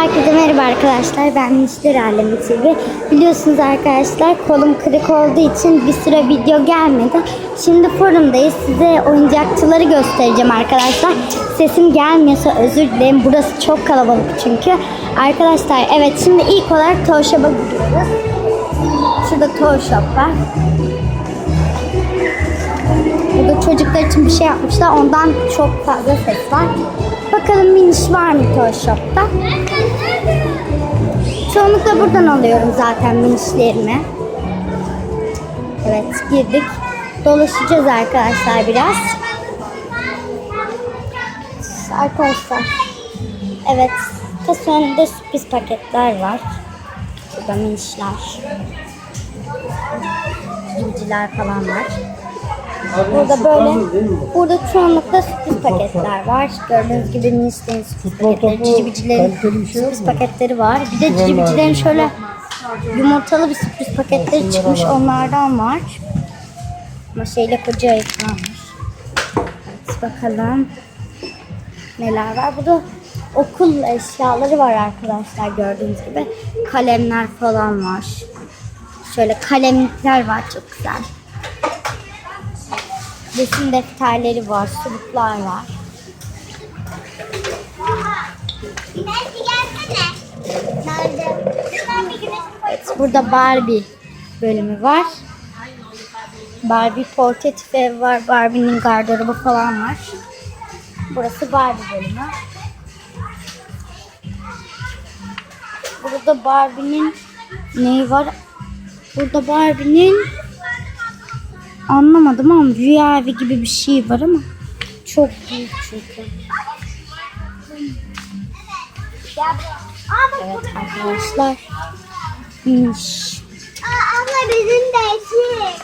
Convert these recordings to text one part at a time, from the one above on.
Herkese merhaba arkadaşlar. Ben Müşteri Alemi TV. Biliyorsunuz arkadaşlar kolum kırık olduğu için bir süre video gelmedi. Şimdi forumdayız. Size oyuncakçıları göstereceğim arkadaşlar. Sesim gelmiyorsa özür dilerim. Burası çok kalabalık çünkü. Arkadaşlar evet şimdi ilk olarak Toy gidiyoruz. Şurada Toy var. Burada çocuklar için bir şey yapmışlar. Ondan çok fazla ses var. Bakalım miniş var mı Toy Shop'ta? Çoğunlukla buradan alıyorum zaten minişlerimi. Evet girdik. Dolaşacağız arkadaşlar biraz. Arkadaşlar. Evet. Kasa önünde sürpriz paketler var. Burada minişler. Cimciler falan var. Burada böyle, burada çoğunlukla sürpriz paketler var. Gördüğünüz gibi Minis'lerin sürpriz paketleri, cicibicilerin sürpriz paketleri var. Bir de cicibicilerin şöyle yumurtalı bir sürpriz paketleri çıkmış. Onlardan var. Ama şeyle koca ayı falan var. Evet, bakalım neler var. Burada okul eşyaları var arkadaşlar gördüğünüz gibi. Kalemler falan var. Şöyle kalemlikler var çok güzel. Resim defterleri var, suluklar var. Evet, burada Barbie bölümü var. Barbie portatif ev var, Barbie'nin gardırobu falan var. Burası Barbie bölümü. Burada Barbie'nin neyi var? Burada Barbie'nin anlamadım ama rüya evi gibi bir şey var ama çok büyük çünkü. Evet arkadaşlar. Miş. Abla bizim de eşik.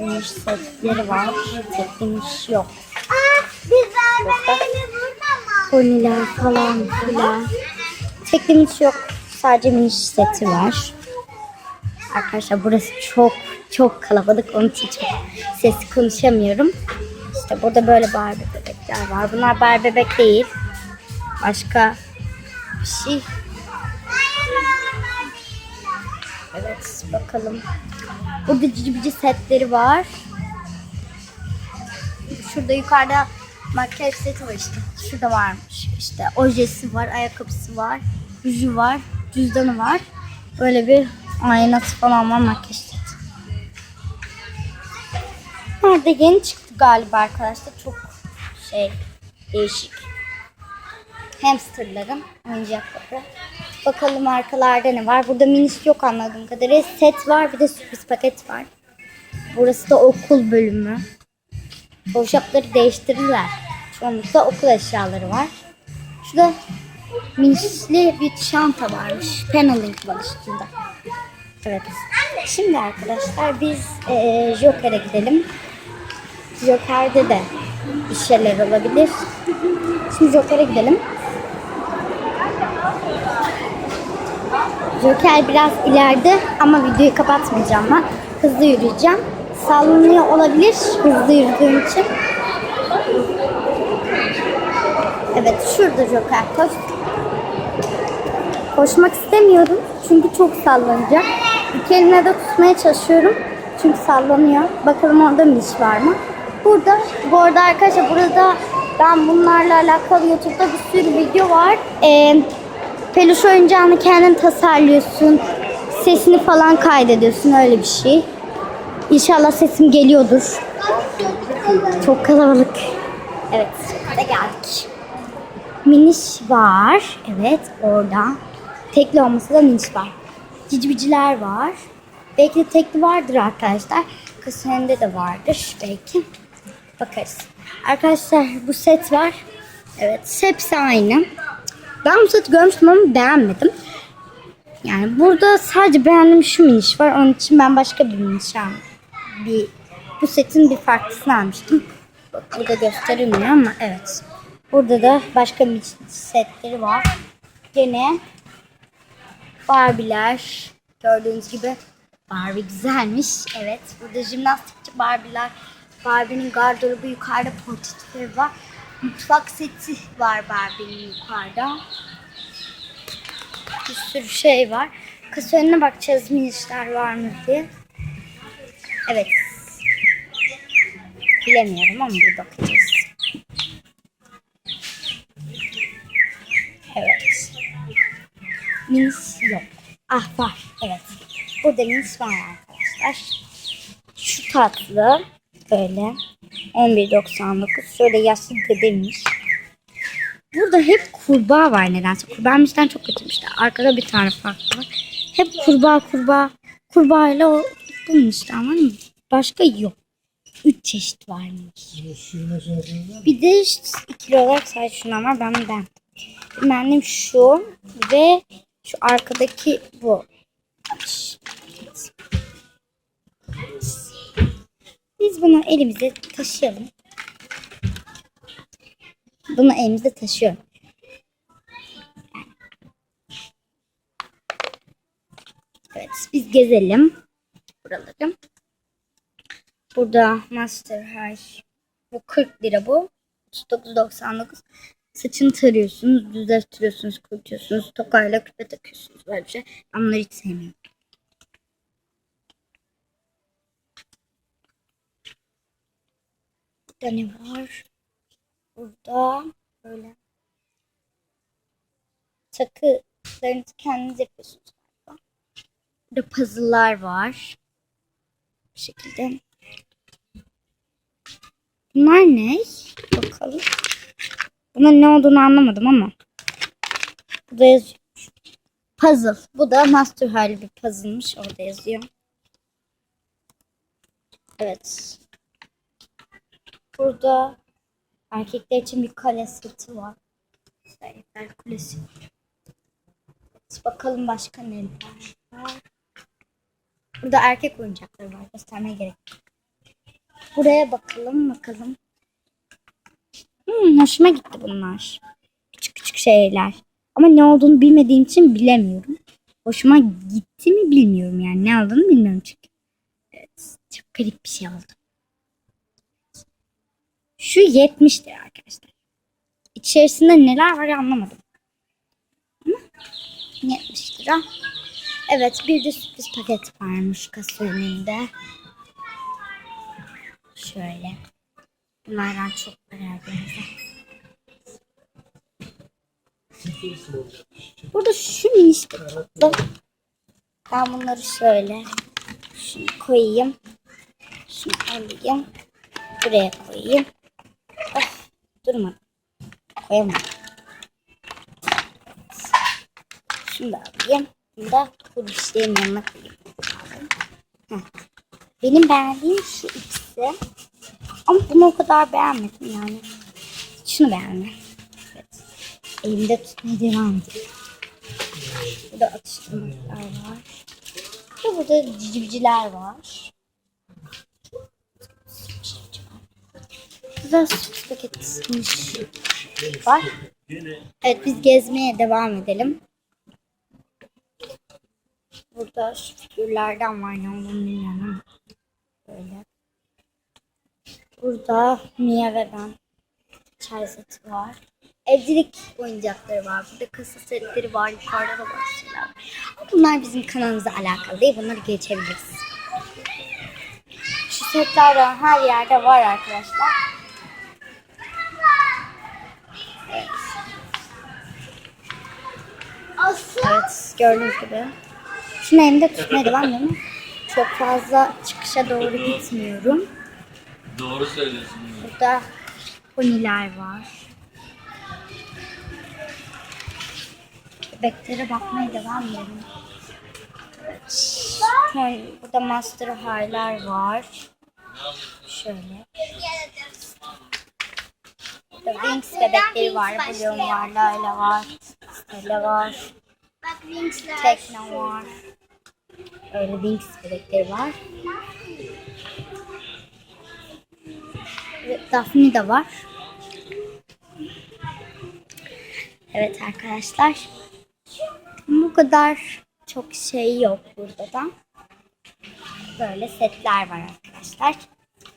Miş setleri var. Tekli miş yok. Aa, biz burada mı? Poniler falan filan. Tekli miş yok. Sadece miş seti var. Arkadaşlar burası çok çok kalabalık. Onun için çok sesli konuşamıyorum. İşte burada böyle Barbie bebekler var. Bunlar Barbie bebek değil. Başka bir şey. Evet bakalım. Burada cici bici setleri var. Şurada yukarıda makyaj seti var işte. Şurada varmış. İşte ojesi var, ayakkabısı var, ruju var, cüzdanı var. Böyle bir aynası falan var makyaj. Nerede yeni çıktı galiba arkadaşlar. Çok şey değişik. Hamsterların oyuncakları. Bakalım arkalarda ne var. Burada minis yok anladığım kadarıyla. Set var bir de sürpriz paket var. Burası da okul bölümü. Shopları değiştirirler. Çoğunlukla okul eşyaları var. Şurada minisli bir çanta varmış. Paneling var üstünde. Evet. Şimdi arkadaşlar biz eee Joker'e gidelim. Joker'de de bir şeyler olabilir. Şimdi Joker'e gidelim. Joker biraz ileride ama videoyu kapatmayacağım ben. Hızlı yürüyeceğim. Sallanıyor olabilir hızlı yürüdüğüm için. Evet şurada Joker koş. Koşmak istemiyorum çünkü çok sallanacak. İki elimle de tutmaya çalışıyorum çünkü sallanıyor. Bakalım orada bir iş var mı? Burada, bu arada arkadaşlar burada ben bunlarla alakalı YouTube'da bir sürü video var. Ee, peluş oyuncağını kendin tasarlıyorsun. Sesini falan kaydediyorsun öyle bir şey. İnşallah sesim geliyordur. Çok kalabalık. Evet, burada geldik. Miniş var. Evet, orada. Tekli olmasa da miniş var. Cicibiciler var. Belki de tekli vardır arkadaşlar. Kasa önünde de vardır belki. Bakarız. Arkadaşlar bu set var. Evet, hepsi aynı. Ben bu seti görmüştüm ama beğenmedim. Yani burada sadece beğendiğim şu miniş var. Onun için ben başka bir miniş. Bir, bu setin bir farklısını almıştım. Bak burada gösterilmiyor ama evet. Burada da başka miniş setleri var. Gene Barbie'ler. Gördüğünüz gibi Barbie güzelmiş. Evet. Burada jimnastikçi Barbie'ler. Barbie'nin gardırobu yukarıda portatif var. Mutfak seti var Barbie'nin yukarıda. Bir sürü şey var. Kasa önüne bakacağız minişler var mı diye. Evet. Bilemiyorum ama bir bakacağız. Evet. Minis Ah var. Evet. Burada minis var arkadaşlar. Şu tatlı. Böyle. 11.99. Şöyle yaşlı dedemiş. Burada hep kurbağa var nedense. Kurbağa bizden çok kötüymüş. Arkada bir tane farklı var. Hep kurbağa kurbağa. Kurbağayla o işte ama başka yok. Üç çeşit varmış. Bir de işte ikili olarak sadece şundan var. Ben ben. Benim şu ve şu arkadaki bu. Biz bunu elimize taşıyalım. Bunu elimizde taşıyorum. Evet biz gezelim. Buraları. Burada Master High. Bu 40 lira bu. 39.99. Saçını tarıyorsunuz, düzeltiyorsunuz, kurutuyorsunuz, tokayla küpe takıyorsunuz böyle bir şey. Ben hiç sevmiyorum. Burada ne var? Burada böyle takılarınızı kendiniz yapıyorsunuz galiba. Burada puzzle'lar var. Bu şekilde. Bunlar ne? Bakalım. Bunun ne olduğunu anlamadım ama. Burada yazıyor. Puzzle. Bu da master hali bir puzzle'mış. Orada yazıyor. Evet. Burada erkekler için bir kale seti var. Eyfel Kulesi. Evet, bakalım başka ne var. Burada erkek oyuncakları var. Göstermeye gerek yok. Buraya bakalım bakalım. Hmm, hoşuma gitti bunlar. Küçük küçük şeyler. Ama ne olduğunu bilmediğim için bilemiyorum. Hoşuma gitti mi bilmiyorum yani. Ne aldığını bilmiyorum çünkü. Evet, çok garip bir şey oldu. Şu 70 lira arkadaşlar. İçerisinde neler var anlamadım. Ama 70 lira. Evet bir de sürpriz paket varmış kasa önünde. Şöyle. Bunlardan çok var herkese. Burada şu minik tatlı. Ben bunları şöyle şunu koyayım. Şunu alayım. Buraya koyayım. Of, durmadım. Koyamadım. Şunu da alayım. Bunu da kuruşların yanına koyayım. Benim beğendiğim şu ikisi. Ama bunu o kadar beğenmedim yani. Şunu beğendim. Evet. Elimde tutmaya devam ediyorum. Burada atıştırmalıklar var. Ve burada civcivler var. Süt paketmiş var. Evet biz gezmeye devam edelim. Burada şu figürlerden var ne olduğunu bilmiyorum böyle. Burada Mia ve ben çay seti var. Evcilik oyuncakları var. Burada kasa setleri var. Yukarıda da bazı şeyler bunlar bizim kanalımıza alakalı değil. Bunları geçebiliriz. Şu setler de her yerde var arkadaşlar. Asıl Evet gördüğünüz gibi. Şunu elimde tutmaya devam ediyorum. Çok fazla çıkışa doğru gitmiyorum. Doğru söylüyorsun. Burada poniler var. Bebeklere bakmaya devam edelim. Pony, burada Master High'lar var. Şöyle. Burada Wings bebekleri var. Bloom var, Layla var. Stella var. Tekno var. Öyle Wings bebekleri var. Daphne de var. Evet arkadaşlar. Bu kadar çok şey yok burada da. Böyle setler var arkadaşlar.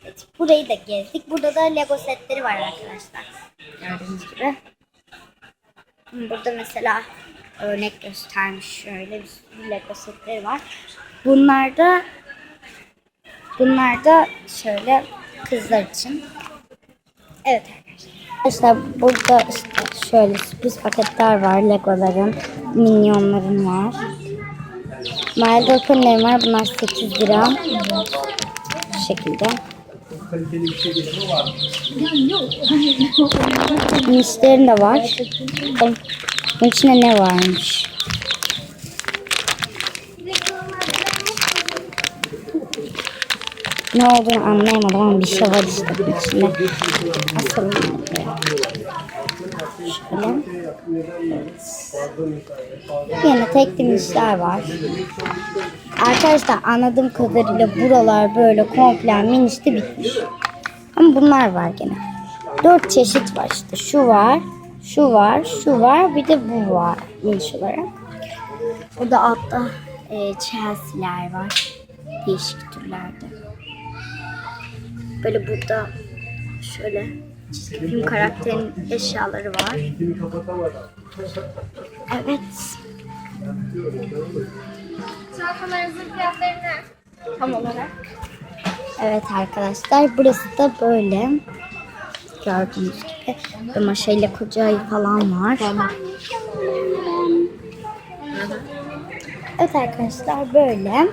Evet, burayı da gezdik. Burada da Lego setleri var arkadaşlar. Gördüğünüz gibi. Burada mesela örnek göstermiş şöyle bir Lego setleri var. Bunlar da bunlar da şöyle kızlar için. Evet arkadaşlar. Burada işte şöyle sürpriz paketler var. Legoların, minyonların var. My Little Pony'lerim var. Bunlar 8 lira. Bu şekilde. Minişlerin de var. Bakalım Bunun içinde ne varmış? Ne olduğunu anlayamadım ama bir şey var işte içinde. Asalım. Şöyle. Yine tek dimişler var. Arkadaşlar anladığım kadarıyla buralar böyle komple minişte bitmiş. Ama bunlar var gene. Dört çeşit var işte. Şu var, şu var, şu var, bir de bu var miniş olarak. Burada altta e, Chelsea'ler var. Değişik türlerde. Böyle burada şöyle çizgi film karakterinin eşyaları var. Evet. Çantalarınızın fiyatları ne? Tam olarak. Evet arkadaşlar burası da böyle. Gördüğünüz gibi. Ve maşayla koca ayı falan var. Evet arkadaşlar böyle.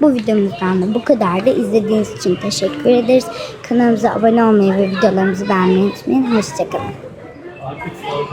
Bu videomuzdan da bu kadar da izlediğiniz için teşekkür ederiz. Kanalımıza abone olmayı ve videolarımızı beğenmeyi unutmayın. Hoşçakalın.